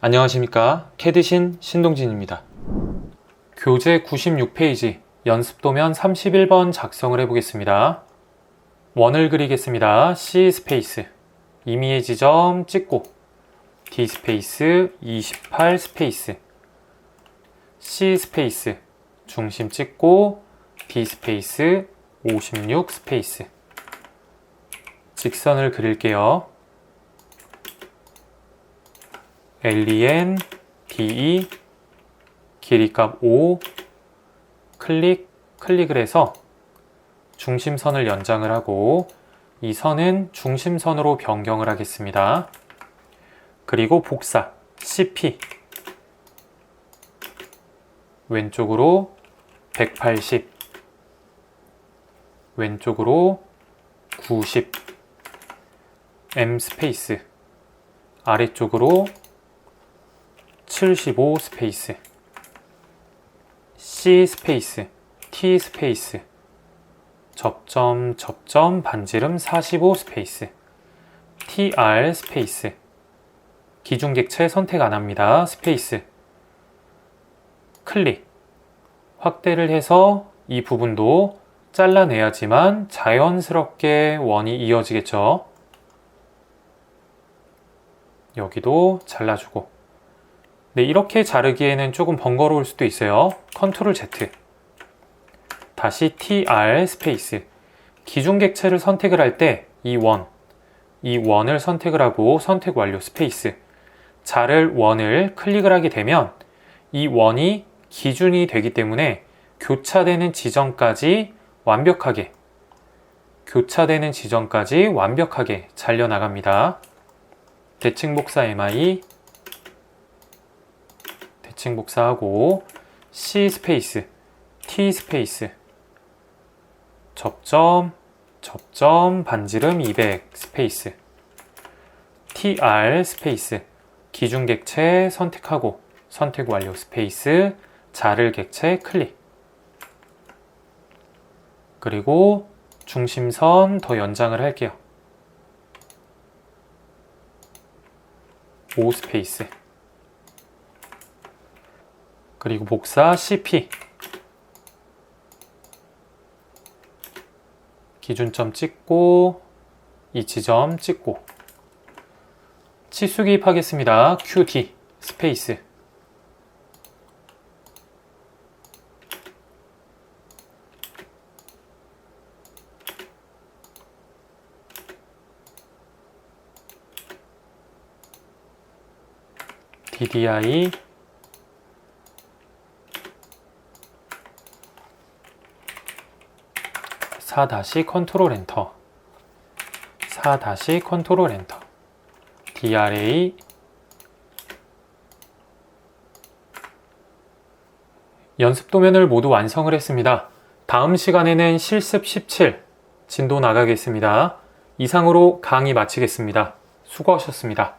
안녕하십니까. 캐드신 신동진입니다. 교재 96페이지 연습도면 31번 작성을 해보겠습니다. 원을 그리겠습니다. C 스페이스 임의의 지점 찍고 D 스페이스 28 스페이스 C 스페이스 중심 찍고 D 스페이스 56 스페이스 직선을 그릴게요. Len de 길이 값 5 클릭 클릭을 해서 중심선을 연장을 하고 이 선은 중심선으로 변경을 하겠습니다. 그리고 복사 cp 왼쪽으로 180 왼쪽으로 90 m 스페이스 아래쪽으로 75 스페이스 C 스페이스 T 스페이스 접점 접점 반지름 45 스페이스 TR 스페이스 기준객체 선택 안 합니다. 스페이스 클릭 확대를 해서 이 부분도 잘라내야지만 자연스럽게 원이 이어지겠죠. 여기도 잘라주고 네, 이렇게 자르기에는 조금 번거로울 수도 있어요. 컨트롤 Z. 다시 TR 스페이스. 기준 객체를 선택을 할 때 이 원, 이 원을 선택을 하고 선택 완료 스페이스. 자를 원을 클릭을 하게 되면 이 원이 기준이 되기 때문에 교차되는 지점까지 완벽하게 교차되는 지점까지 완벽하게 잘려 나갑니다. 대칭 복사 MI 대칭 복사하고 C 스페이스, T 스페이스, 접점, 접점, 반지름 200 스페이스, TR 스페이스, 기준 객체 선택하고 선택 완료 스페이스, 자를 객체 클릭. 그리고 중심선 더 연장을 할게요. 5 스페이스. 그리고 복사 CP 기준점 찍고 이 지점 찍고. 치수 기입하겠습니다. QD 스페이스. DDI 4 다시 컨트롤 엔터 4 다시 컨트롤 엔터 DRA 연습 도면을 모두 완성을 했습니다. 다음 시간에는 실습 17 진도 나가겠습니다. 이상으로 강의 마치겠습니다. 수고하셨습니다.